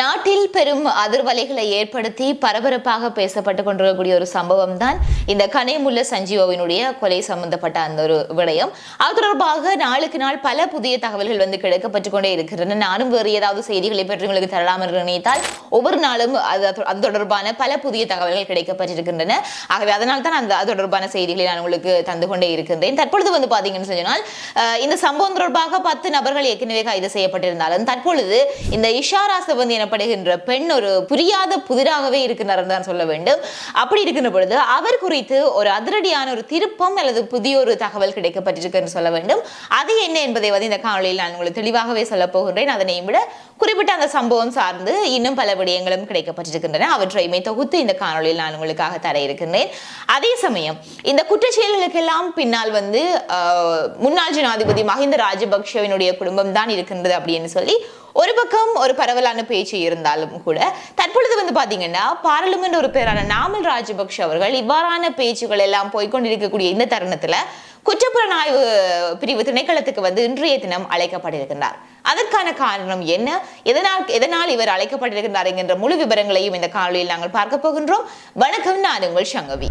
நாட்டில் பெரும் அதிர்வலைகளை ஏற்படுத்தி பரபரப்பாக பேசப்பட்டு கொண்டிருக்கக்கூடிய ஒரு சம்பவம் தான் இந்த கனேமுல்ல சஞ்சீவாவினுடைய கொலை சம்பந்தப்பட்ட அந்த ஒரு விடயம். அது தொடர்பாக நாளுக்கு நாள் பல புதிய தகவல்கள் வந்து கிடைக்கப்பட்டு கொண்டே இருக்கின்றன. நானும் வேறு ஏதாவது செய்திகளை பற்றி உங்களுக்கு தரலாம் என்று நினைத்தால் ஒவ்வொரு நாளும் அது அது தொடர்பான பல புதிய தகவல்கள் கிடைக்கப்பட்டிருக்கின்றன. ஆகவே அதனால் தான் அந்த அது தொடர்பான செய்திகளை நான் உங்களுக்கு தந்து கொண்டே இருக்கின்றேன். தற்பொழுது வந்து பாத்தீங்கன்னு சொன்னால் இந்த சம்பவம் தொடர்பாக பத்து நபர்கள் ஏற்கனவே கைது செய்யப்பட்டிருந்தாலும் தற்பொழுது இந்த இஷாரா சிவந்தி எனப்படுகின்ற பெண் ஒரு புரியாத புதிராகவே இருக்கிறார் தான் சொல்ல வேண்டும். அப்படி இருக்கின்ற பொழுது அவர் குறித்து ஒரு அதிரடியான ஒரு திருப்பம் அல்லது புதிய ஒரு தகவல் கிடைக்கப்பட்டிருக்கு சொல்ல வேண்டும். அது என்ன என்பதை வந்து இந்த காணொலியில் நான் உங்களுக்கு தெளிவாகவே சொல்ல போகின்றேன். அதனையும் விட குறிப்பிட்ட அந்த சம்பவம் சார்ந்து இன்னும் பல விடயங்களும் கிடைக்கப்பட்டிருக்கின்றன. அவற்றையுமே தொகுத்து இந்த காணொலியில் நான் உங்களுக்காக தர இருக்கின்றேன். அதே சமயம் இந்த குற்றச்செயல்களுக்கெல்லாம் பின்னால் வந்து ஆஹ், முன்னாள் ஜனாதிபதி மஹிந்த ராஜபக்ஷவினுடைய குடும்பம் தான் இருக்கின்றது அப்படின்னு சொல்லி ஒரு பக்கம் ஒரு பரவலான பேச்சு இருந்தாலும் கூட தற்பொழுது வந்து பாத்தீங்கன்னா பாராளுமன்ற உறுப்பினரான நாமல் ராஜபக்ஷ அவர்கள் இவ்வாறான பேச்சுகள் எல்லாம் போய்க்கொண்டிருக்கக்கூடிய இந்த தருணத்துல குற்றப்புலனாய்வு பிரிவு திணைக்களத்துக்கு வந்து இன்றைய தினம் அழைக்கப்பட்டிருக்கின்றார். அதற்கான காரணம் என்ன? எதனால் எதனால் இவர் அழைக்கப்பட்டிருக்கின்றார் என்கின்ற முழு விவரங்களையும் இந்த காணொலியில் நாங்கள் பார்க்க போகின்றோம். வணக்கம் நான் உங்கள் சங்கவி.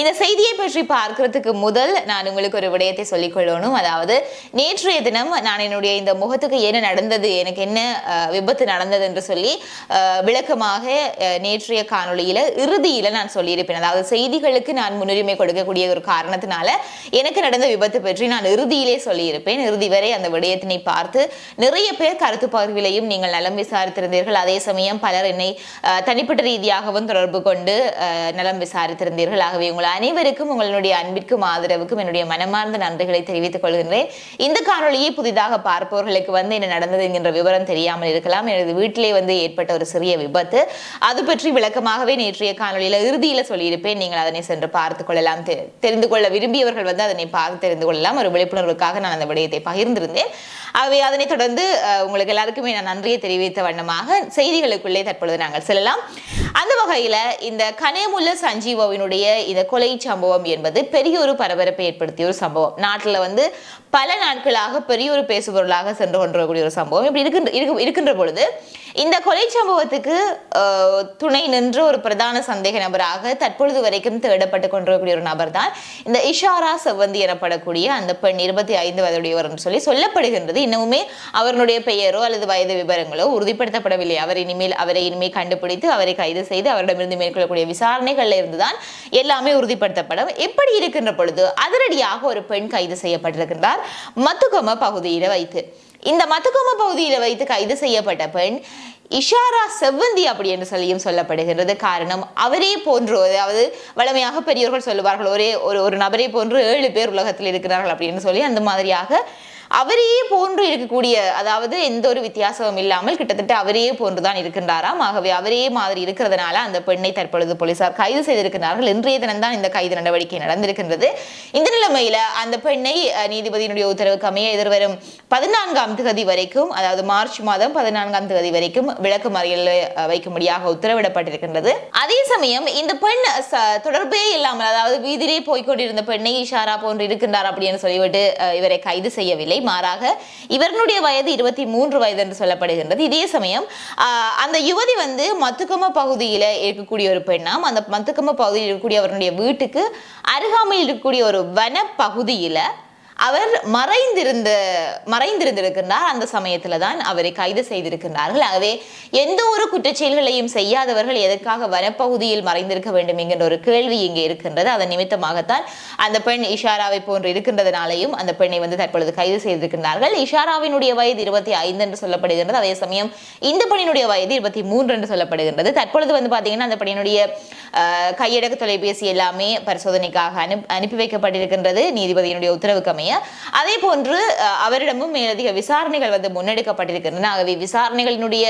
இந்த செய்தியை பற்றி பார்க்கறதுக்கு முதல் நான் உங்களுக்கு ஒரு விடயத்தை சொல்லிக் கொள்ளணும். அதாவது நேற்றைய தினம் நான் என்னுடைய இந்த முகத்துக்கு என்ன நடந்தது எனக்கு என்ன விபத்து நடந்தது என்று சொல்லி விளக்கமாக நேற்றைய காணொளியில இறுதியில நான் சொல்லியிருப்பேன். அதாவது செய்திகளுக்கு நான் முன்னுரிமை கொடுக்கக்கூடிய ஒரு காரணத்தினால எனக்கு நடந்த விபத்து பற்றி நான் இறுதியிலே சொல்லியிருப்பேன். இறுதி வரை அந்த விடயத்தினை பார்த்து நிறைய பேர் கருத்து பகிர்விலையும் நீங்கள் நலம் விசாரித்திருந்தீர்கள். அதே சமயம் பலர் என்னை தனிப்பட்ட ரீதியாகவும் தொடர்பு கொண்டு நலம் விசாரித்திருந்தீர்கள். ஆகவே உங்களை அனைவருக்கும் உங்களுடைய அன்பிற்கும் ஆதரவுக்கும் என்னுடைய மனமார்ந்த நன்றிகளை தெரிவித்துக் கொள்கின்றேன். இந்த காணொளியை புதிதாக பார்ப்பவர்களுக்கு வந்து என்ன நடந்தது என்கின்ற விவரம் தெரியாமல் இருக்கலாம். எனது வீட்டிலே வந்து ஏற்பட்ட ஒரு சிறிய விபத்து. அது பற்றி விளக்கமாகவே நேற்றைய காணொளியில இறுதியில சொல்லியிருப்பேன். நீங்கள் அதனை சென்று பார்த்து கொள்ளலாம். தெரிந்து கொள்ள விரும்பியவர்கள் வந்து அதனை பார்த்து தெரிந்து கொள்ளலாம். ஒரு விழிப்புணர்வுக்காக நான் அந்த விடயத்தை பகிர்ந்திருந்தேன். ஆகவே அதனைத் தொடர்ந்து உங்களுக்கு எல்லாருக்குமே நான் நன்றியை தெரிவித்த வண்ணமாக செய்திகளுக்குள்ளே தற்பொழுது நாங்கள் செல்லலாம். அந்த வகையில இந்த கனேமுல்ல சஞ்சீவாவினுடைய இந்த கொலை சம்பவம் என்பது பெரிய ஒரு பரபரப்பை ஏற்படுத்திய ஒரு சம்பவம். நாட்டில் வந்து பல நாட்களாக பெரிய ஒரு பேசுபொருளாக சென்று கொண்டிருக்கக்கூடிய ஒரு சம்பவம். இப்படி இருக்கின்ற இருக்கின்ற பொழுது இந்த கொலை சம்பவத்துக்கு துணை நின்ற ஒரு பிரதான சந்தேக நபராக தற்பொழுது வரைக்கும் தேடப்பட்டு கொண்டிருக்கக்கூடிய ஒரு நபர் தான் இந்த இஷாரா செவ்வந்தி எனப்படக்கூடிய அந்த பெண் இருபத்தி ஐந்து வயதுடையவர் சொல்லி சொல்லப்படுகின்றது. இன்னமுமே அவருடைய பெயரோ அல்லது வயது விவரங்களோ உறுதிப்படுத்தப்படவில்லை. அவர் இனிமேல் அவரை இனிமேல் கண்டுபிடித்து அவரை கைது செய்து அவரிடமிருந்து மேற்கொள்ளக்கூடிய விசாரணைகள்ல இருந்துதான் எல்லாமே உறுதிப்படுத்தப்படும். எப்படி இருக்கின்ற பொழுது அதிரடியாக ஒரு பெண் கைது செய்யப்பட்டிருக்கின்றார். மத்துகம பகுதியில வைத்து. இந்த மத்துகம பகுதியில் வைத்து கைது செய்யப்பட்ட பெண் இஷாரா செவ்வந்தி அப்படி என்று சொல்லியும் சொல்லப்படுகிறது காரணம் அவரே போன்று அதாவது வளமையாக பெரியவர்கள் சொல்லுவார்கள் ஒரே ஒரு ஒரு நபரை போன்று ஏழு பேர் உலகத்தில் இருக்கிறார்கள் அப்படின்னு சொல்லி அந்த மாதிரியாக அவரையே போன்று இருக்கக்கூடிய அதாவது எந்த ஒரு வித்தியாசமும் இல்லாமல் கிட்டத்தட்ட அவரையே போன்றுதான் இருக்கின்றாராம். ஆகவே அவரே மாதிரி இருக்கிறதுனால அந்த பெண்ணை தற்பொழுது போலீசார் கைது செய்திருக்கிறார்கள் இன்றைய தினம்தான் இந்த கைது நடவடிக்கை நடந்திருக்கின்றது. இந்த நிலைமையில அந்த பெண்ணை நீதிபதியினுடைய உத்தரவுக்கு அமைய எதிர்வரும் பதினான்காம் தேதி வரைக்கும் அதாவது மார்ச் மாதம் பதினான்காம் தேதி வரைக்கும் விளக்கு மறியல் வைக்கும்படியாக உத்தரவிடப்பட்டிருக்கின்றது. அதே சமயம் இந்த பெண் தொடர்பே இல்லாமல் அதாவது வீதியிலே போய்க்கொண்டிருந்த பெண்ணை இஷாரா போன்று இருக்கின்றார் அப்படின்னு சொல்லிவிட்டு இவரை கைது செய்யவில்லை. மாறாக இவர்களுடைய வயது இருபத்தி மூன்று வயது என்று சொல்லப்படுகின்றது. இதே சமயம் அந்த யுவதி வந்து மத்துக்கம பகுதியில் இருக்கக்கூடிய ஒரு பெண்ணாம். அந்த மத்துக்கம பகுதியில் இருக்கக்கூடிய அவருடைய வீட்டுக்கு அருகாமையில் இருக்கக்கூடிய ஒரு வன பகுதியில் அவர் மறைந்திருந்த மறைந்திருந்திருக்கின்றார். அந்த சமயத்துல தான் அவரை கைது செய்திருக்கின்றார்கள். ஆகவே எந்த ஒரு குற்றச்செயல்களையும் செய்யாதவர்கள் எதற்காக வனப்பகுதியில் மறைந்திருக்க வேண்டும் என்கின்ற ஒரு கேள்வி இங்கே இருக்கின்றது. அதன் நிமித்தமாகத்தான் அந்த பெண் இஷாராவை போன்று இருக்கின்றதுனாலையும் அந்த பெண்ணை வந்து தற்பொழுது கைது செய்திருக்கின்றார்கள். இஷாராவினுடைய வயது இருபத்தி ஐந்து என்று சொல்லப்படுகின்றது. அதே சமயம் இந்த பெண்ணினுடைய வயது இருபத்தி மூன்று என்று சொல்லப்படுகின்றது. தற்பொழுது வந்து பாத்தீங்கன்னா அந்த பெண்ணினுடைய கையடக்க தொலைபேசி எல்லாமே பரிசோதனைக்காக அனுப்பி அனுப்பி வைக்கப்பட்டிருக்கின்றது. நீதிபதியினுடைய உத்தரவுக்கு அமைய அதே போன்று அவரிடமும் மேலதிக விசாரணைகள் வந்து முன்னெடுக்கப்பட்டிருக்கின்றன. ஆகவே விசாரணைகளினுடைய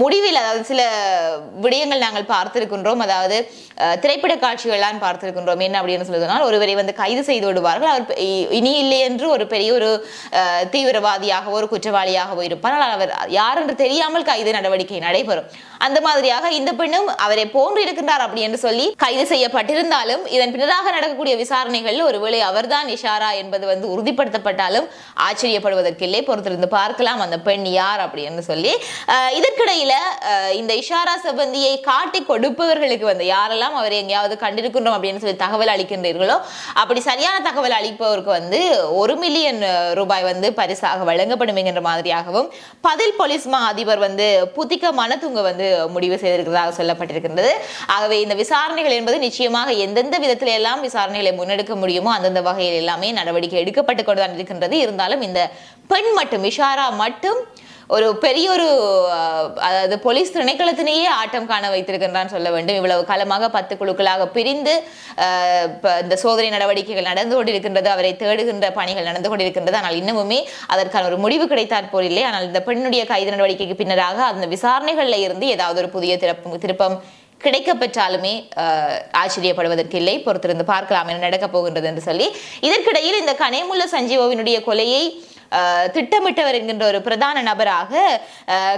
முடிவில் அதாவது சில விடயங்கள் நாங்கள் பார்த்திருக்கின்றோம். அதாவது திரைப்பட காட்சிகள்லாம் பார்த்திருக்கின்றோம். என்ன அப்படின்னு சொல்லி ஒருவரை வந்து கைது செய்து விடுவார்கள். அவர் இனி இல்லை என்று ஒரு பெரிய ஒரு தீவிரவாதியாகவோ ஒரு குற்றவாளியாகவோ இருப்பார். ஆனால் அவர் யார் என்று தெரியாமல் கைது நடவடிக்கை நடைபெறும். அந்த மாதிரியாக இந்த பெண்ணும் அவரை போன்று இருக்கின்றார் அப்படி என்று சொல்லி கைது செய்யப்பட்டிருந்தாலும் இதன் பின்னராக நடக்கக்கூடிய விசாரணைகள் ஒருவேளை அவர்தான் இஷாரா என்பது வந்து உறுதிப்படுத்தப்பட்டாலும் ஆச்சரியப்படுவதற்கில்லை. பொறுத்திருந்து பார்க்கலாம் அந்த பெண் யார் அப்படின்னு சொல்லி. இதற்கிடையில இந்த இஷாரா சம்பந்தியை காட்டி கொடுப்பவர்களுக்கு வந்து யாரெல்லாம் அவர் எங்கேயாவது கண்டிருக்கின்றோம் அப்படின்னு சொல்லி தகவல் அளிக்கின்றீர்களோ அப்படி சரியான தகவல் அளிப்பவருக்கு வந்து ஒரு மில்லியன் ரூபாய் வந்து பரிசாக வழங்கப்படும் என்கின்ற மாதிரியாகவும் பதில் போலீஸ் மா அதிபர் வந்து புத்திக்க மனத்துங்க வந்து முடிவு செய்திருக்கிறதாக சொல்லப்பட்டிருக்கின்றது. ஆகவே இந்த விசாரணைகள் என்பது நிச்சயமாக எந்தெந்த விதத்தில எல்லாம் விசாரணைகளை முன்னெடுக்க முடியுமோ அந்தந்த வகையில் எல்லாமே நடவடிக்கை எடுக்க எடுக்கப்பட்டு கொண்டுதான் இருக்கின்றது. இருந்தாலும் இந்த பெண் மட்டும் இஷாரா மட்டும் ஒரு பெரிய ஒரு அதாவது போலீஸ் திணைக்களத்திலேயே ஆட்டம் காண வைத்திருக்கின்றான் சொல்ல வேண்டும். இவ்வளவு காலமாக பத்து குழுக்களாக பிரிந்து இந்த சோதனை நடவடிக்கைகள் நடந்து கொண்டிருக்கின்றது அவரை தேடுகின்ற பணிகள் நடந்து கொண்டிருக்கின்றது. ஆனால் இன்னமுமே அதற்கான ஒரு முடிவு கிடைத்தாற் போல் இல்லை. ஆனால் இந்த பெண்ணுடைய கைது நடவடிக்கைக்கு பின்னராக அந்த விசாரணைகளில் இருந்து ஏதாவது ஒரு புதிய திருப்பம் திருப்பம் கிடைக்கப்பெற்றாலுமே ஆச்சரியப்படுவதற்கு இல்லை பொறுத்திருந்து பார்க்கலாம் என நடக்கப் போகின்றது என்று சொல்லி. இதற்கிடையில் இந்த கனேமுல்ல சஞ்சீவோவினுடைய கொலையை திட்டமிட்டவர் என்கின்ற ஒரு பிரதான நபராக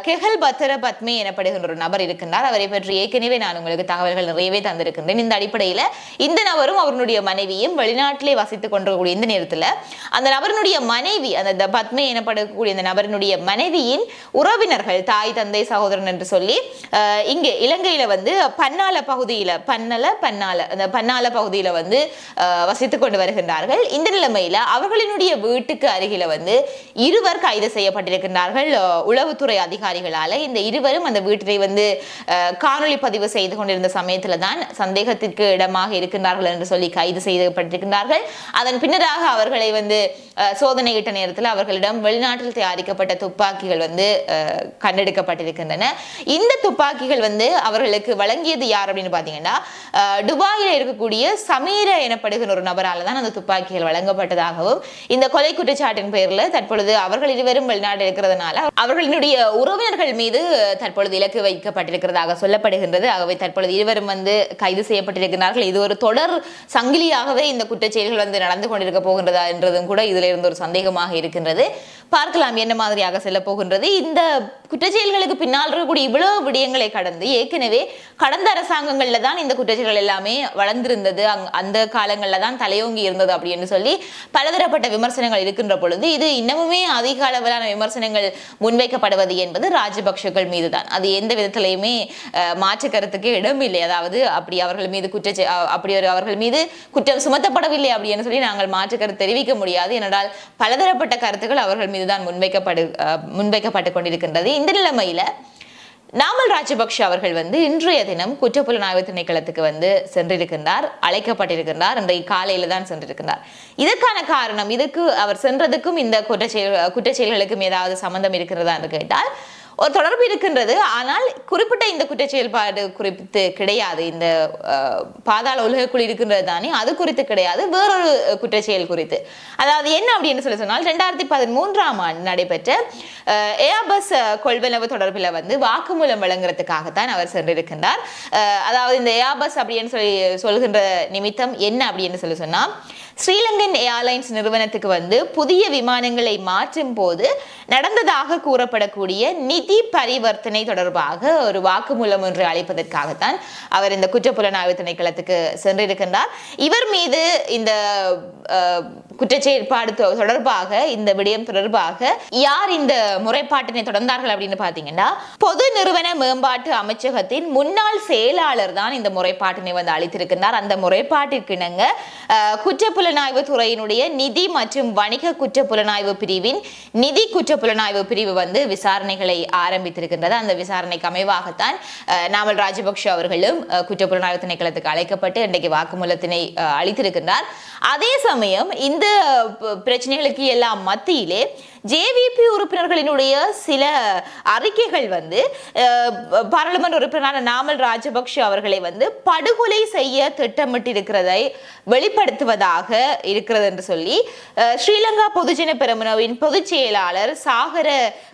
கெஹல் பத்திர பத்மி எனப்படுகின்ற ஒரு நபர் இருக்கின்றார். அவரை பற்றி ஏற்கனவே நான் உங்களுக்கு தகவல்கள் நிறையவே தந்திருக்கின்றேன். இந்த அடிப்படையில் இந்த நபரும் அவருடைய மனைவியும் வெளிநாட்டிலே வசித்துக் கொண்டிருக்கக்கூடிய இந்த நேரத்தில் அந்த நபரினுடைய மனைவி அந்த த- எனப்படக்கூடிய இந்த நபரினுடைய மனைவியின் உறவினர்கள் தாய் தந்தை சகோதரன் என்று சொல்லி இங்கே இலங்கையில வந்து பன்னால பகுதியில பன்னல பன்னால அந்த பன்னால பகுதியில வந்து வசித்து வசித்துக் கொண்டு வருகின்றார்கள். இந்த நிலைமையில அவர்களினுடைய வீட்டுக்கு அருகில வந்து இருவர் கைது செய்யப்பட்டிருக்கின்றார்கள். உளவுத்துறை அதிகாரிகளால இந்த இருவரும் அந்த வீட்டினை வந்து காணொலி காணொளி பதிவு செய்து கொண்டிருந்த சமயத்துல தான் சந்தேகத்திற்கு இடமாக இருக்கின்றார்கள் என்று சொல்லி கைது செய்யப்பட்டிருக்கின்றார்கள். அதன் பின்னராக அவர்களை வந்து சோதனையிட்ட நேரத்தில் அவர்களிடம் வெளிநாட்டில் தயாரிக்கப்பட்ட துப்பாக்கிகள் வந்து கண்டெடுக்கப்பட்டிருக்கின்றன. இந்த துப்பாக்கிகள் வந்து அவர்களுக்கு வழங்கியது யார் அப்படின்னு பார்த்தீங்கன்னா துபாயில் இருக்கக்கூடிய சமீர எனப்படுகிற ஒரு நபரால் தான் அந்த துப்பாக்கிகள் வழங்கப்பட்டதாகவும் இந்த கொலை குற்றச்சாட்டின் பேரில் தற்பொழுது அவர்கள் இருவரும் வெளிநாடு இருக்கிறதுனால அவர்களினுடைய உறவினர்கள் மீது தற்பொழுது இலக்கு வைக்கப்பட்டிருக்கிறதாக சொல்லப்படுகின்றது. ஆகவே தற்பொழுது இருவரும் வந்து கைது செய்யப்பட்டிருக்கிறார்கள். இது ஒரு தொடர் சங்கிலியாகவே இந்த குற்றச்செயல்கள் வந்து நடந்து கொண்டிருக்க போகின்றதா என்றதும் கூட இதுல இருந்து ஒரு சந்தேகமாக இருக்கின்றது. பார்க்கலாம் என்ன மாதிரியாக செல்ல போகின்றது இந்த குற்றச்செயல்களுக்கு பின்னால் இருக்கக்கூடிய இவ்வளவு விடயங்களை கடந்து ஏற்கனவே கடந்த அரசாங்கங்கள்ல தான் இந்த குற்றச்செயல்கள் எல்லாமே வளர்ந்திருந்தது. அங்- அந்த காலங்கள்ல தான் தலையோங்கி இருந்தது அப்படின்னு சொல்லி பலதரப்பட்ட விமர்சனங்கள் இருக்கின்ற பொழுது இது இன்னமுமே அதிக அளவிலான விமர்சனங்கள் முன்வைக்கப்படுவது என்பது ராஜபக்ஷர்கள் மீது தான் அது எந்த விதத்திலையுமே மாற்று கருத்துக்கு இடம் இல்லை அதாவது அப்படி அவர்கள் மீது குற்ற அப்படி ஒரு அவர்கள் மீது குற்றம் சுமத்தப்படவில்லை அப்படின்னு சொல்லி நாங்கள் மாற்று கருத்து தெரிவிக்க முடியாது. ஏனென்றால் பலதரப்பட்ட கருத்துக்கள் அவர்கள் மீது தான் முன்வைக்கப்படு முன்வைக்கப்பட்டு கொண்டிருக்கின்றது. இந்த நிலைமையில நாமல் ராஜபக்ஷ அவர்கள் வந்து இன்றைய தினம் குற்றப்புலனாய்வு திணைக்களத்துக்கு வந்து சென்றிருக்கின்றார் அழைக்கப்பட்டிருக்கின்றார் இன்றைக்கு காலையில தான் சென்றிருக்கின்றார். இதற்கான காரணம் இதுக்கு அவர் சென்றதுக்கும் இந்த குற்றச்செயல் குற்றச்செயல்களுக்கும் ஏதாவது சம்பந்தம் இருக்கிறதா என்று கேட்டால் ஒரு தொடர்பு இருக்கின்றது. ஆனால் குறிப்பிட்ட இந்த குற்றச்செயல்பாடு குறித்து கிடையாது. இந்த பாதாள உலகக்குள் இருக்கின்றது தானே அது குறித்து கிடையாது. வேறொரு குற்ற குற்றச்செயல் குறித்து. அதாவது என்ன அப்படின்னு சொல்லி சொன்னால் ரெண்டாயிரத்தி பதிமூன்றாம் ஆண்டு நடைபெற்ற ஏபஸ் கொள்வனவு தொடர்பில் வந்து வாக்குமூலம் வழங்குறதுக்காகத்தான் அவர் சென்றிருக்கின்றார். அதாவது இந்த ஏபஸ் அப்படின்னு சொல்லி சொல்கின்ற நிமித்தம் என்ன அப்படின்னு சொல்லி சொன்னால் ஸ்ரீலங்கன் ஏர்லைன்ஸ் நிறுவனத்துக்கு வந்து புதிய விமானங்களை மாற்றும் போது நடந்ததாக கூறப்படக்கூடிய நிதி பரிவர்த்தனை தொடர்பாக ஒரு வாக்குமூலம் ஒன்று அளிப்பதற்காகத்தான் அவர் இந்த குற்றப்புலனாய்வு திணைக்களத்துக்கு சென்றிருக்கின்றார். இவர் மீது இந்த குற்றச்செயற்பாடு தொடர்பாக இந்த விடயம் தொடர்பாக யார் இந்த முறைப்பாட்டினை தொடர்ந்தார்கள் அப்படின்னு பார்த்தீங்கன்னா பொது நிறுவன மேம்பாட்டு அமைச்சகத்தின் முன்னாள் செயலாளர் தான் இந்த முறைப்பாட்டினை வந்து அளித்திருக்கின்றார். அந்த முறைப்பாட்டிற்கு இணங்க அஹ், குற்றப்புலனாய்வு துறையினுடைய நிதி மற்றும் வணிக குற்றப்புலனாய்வு பிரிவின் நிதி குற்ற குற்றப்புலனாய்வு பிரிவு வந்து விசாரணைகளை ஆரம்பித்திருக்கின்றது. அந்த விசாரணைக்கு அமைவாகத்தான் நாமல் ராஜபக்ஷ அவர்களும் குற்ற குற்றப்புலனாய்வு திணைக்களத்துக்கு அழைக்கப்பட்டு இன்றைக்கு வாக்குமூலத்தினை அஹ், அளித்திருக்கின்றார். அதே சமயம் இந்த பிரச்சனைகளுக்கு எல்லாம் மத்தியிலே ஜேவிபி உறுப்பினர்களினுடைய சில அறிக்கைகள் வந்து பாராளுமன்ற உறுப்பினரான நாமல் ராஜபக்ஷ அவர்களை வந்து படுகொலை செய்ய திட்டமிட்டிருக்கிறதை வெளிப்படுத்துவதாக இருக்கிறது என்று சொல்லி ஸ்ரீலங்கா பொதுஜன பெருமனவின் பொதுச் செயலாளர் சாகர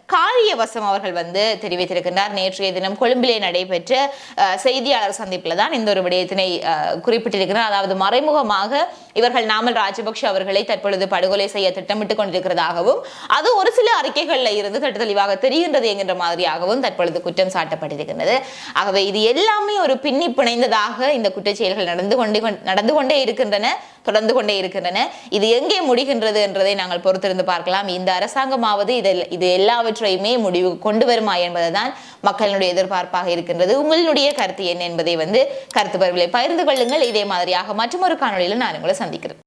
காரியவசம் அவர்கள் வந்து தெரிவித்திருக்கின்றார். நேற்றைய தினம் கொழும்பிலே நடைபெற்ற அஹ், செய்தியாளர் சந்திப்பில் தான் இந்த ஒரு விடயத்தினை அஹ், குறிப்பிட்டிருக்கிறார். அதாவது மறைமுகமாக இவர்கள் நாமல் ராஜபக்ஷ அவர்களை தற்பொழுது படுகொலை செய்ய திட்டமிட்டுக் கொண்டிருக்கிறதாகவும் அது ஒரு சில அறிக்கைகளில் இருந்து தட்டு தெளிவாக தெரிகின்றது என்கின்ற மாதிரியாகவும் தற்பொழுது குற்றம் சாட்டப்பட்டிருக்கின்றது. ஆகவே இது எல்லாமே ஒரு பின்னி பிணைந்ததாக இந்த குற்றச்செயல்கள் நடந்து கொண்டே நடந்து கொண்டே இருக்கின்றன தொடர்ந்து கொண்டே இருக்கின்றன. இது எங்கே முடிகின்றது என்றதை நாங்கள் பொறுத்திருந்து பார்க்கலாம். இந்த அரசாங்கமாவது இதில் இது எல்லாவற்றையுமே முடிவு கொண்டு வருமா என்பதுதான் மக்களுடைய எதிர்பார்ப்பாக இருக்கின்றது. உங்களுடைய கருத்து என்ன என்பதை வந்து கருத்து பரவலை பகிர்ந்து கொள்ளுங்கள். இதே மாதிரியாக மற்றும் ஒரு காணொலியில் நான் உங்களை சந்திக்கிறேன்.